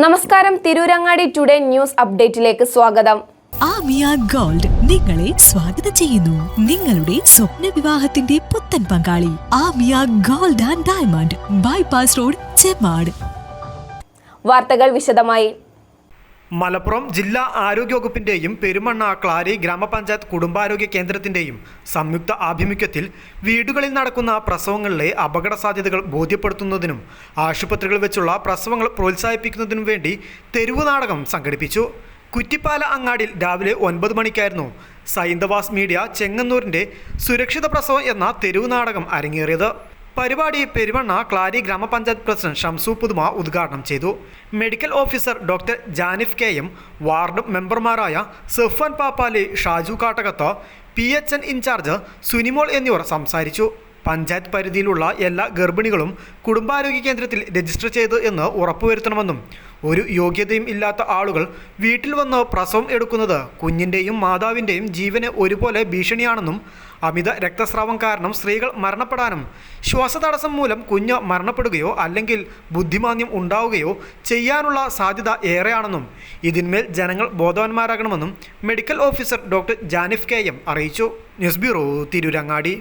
നമസ്കാരം. Tirurangadi today news അപ്ഡേറ്റിലേക്ക് സ്വാഗതം. Amiya gold നിങ്ങളെ സ്വാഗതം ചെയ്യുന്നു. നിങ്ങളുടെ സ്വപ്ന വിവാഹത്തിന്റെ പുത്തൻ പങ്കാളി Amiya gold and diamond bypass road Chemmad വാർത്തകൾ വിശദമായി. മലപ്പുറം ജില്ലാ ആരോഗ്യ വകുപ്പിന്റെയും പെരുമണ്ണ ക്ലാരി ഗ്രാമപഞ്ചായത്ത് കുടുംബാരോഗ്യ കേന്ദ്രത്തിന്റെയും സംയുക്ത ആഭിമുഖ്യത്തിൽ വീടുകളിൽ നടക്കുന്ന പ്രസവങ്ങളിലെ അപകട സാധ്യതകൾ ബോധ്യപ്പെടുത്തുന്നതിനും ആശുപത്രികളിൽ വെച്ചുള്ള പ്രസവങ്ങൾ പ്രോത്സാഹിപ്പിക്കുന്നതിനും വേണ്ടി തെരുവ് നാടകം സംഘടിപ്പിച്ചു. കുറ്റിപ്പാല അങ്ങാടിയിൽ രാവിലെ ഒൻപത് മണിക്കായിരുന്നു സൈന്ദവാസ് മീഡിയ ചെങ്ങന്നൂരിന്റെ സുരക്ഷിത പ്രസവം എന്ന തെരുവ് നാടകം അരങ്ങേറിയത്. പരിപാടി പെരുവണ്ണ ക്ലാരി ഗ്രാമപഞ്ചായത്ത് പ്രസിഡന്റ് ഷംസു പുതുമ ഉദ്ഘാടനം ചെയ്തു. Medical officer doctor Janif K M ward മെമ്പർമാരായ Safwan Pappali Shaju Kattakath P H N incharge Sunimol എന്നിവർ സംസാരിച്ചു. പഞ്ചായത്ത് പരിധിയിലുള്ള എല്ലാ ഗർഭിണികളും കുടുംബാരോഗ്യ കേന്ദ്രത്തിൽ രജിസ്റ്റർ ചെയ്ത് എന്ന് ഉറപ്പുവരുത്തണമെന്നും ഒരു യോഗ്യതയും ഇല്ലാത്ത ആളുകൾ വീട്ടിൽ വന്ന് പ്രസവം എടുക്കുന്നത് കുഞ്ഞിന്റെയും മാതാവിന്റെയും ജീവന് ഒരുപോലെ ഭീഷണിയാണെന്നും അമിത രക്തസ്രാവം കാരണം സ്ത്രീകൾ മരണപ്പെടാനും ശ്വാസതടസ്സം മൂലം കുഞ്ഞ് മരണപ്പെടുകയോ അല്ലെങ്കിൽ ബുദ്ധിമാന്യം ഉണ്ടാവുകയോ ചെയ്യാനുള്ള സാധ്യത ഏറെയാണെന്നും ഇതിന്മേൽ ജനങ്ങൾ ബോധവാന്മാരാകണമെന്നും medical officer doctor Janif K M അറിയിച്ചു. News bureau Tirurangadi.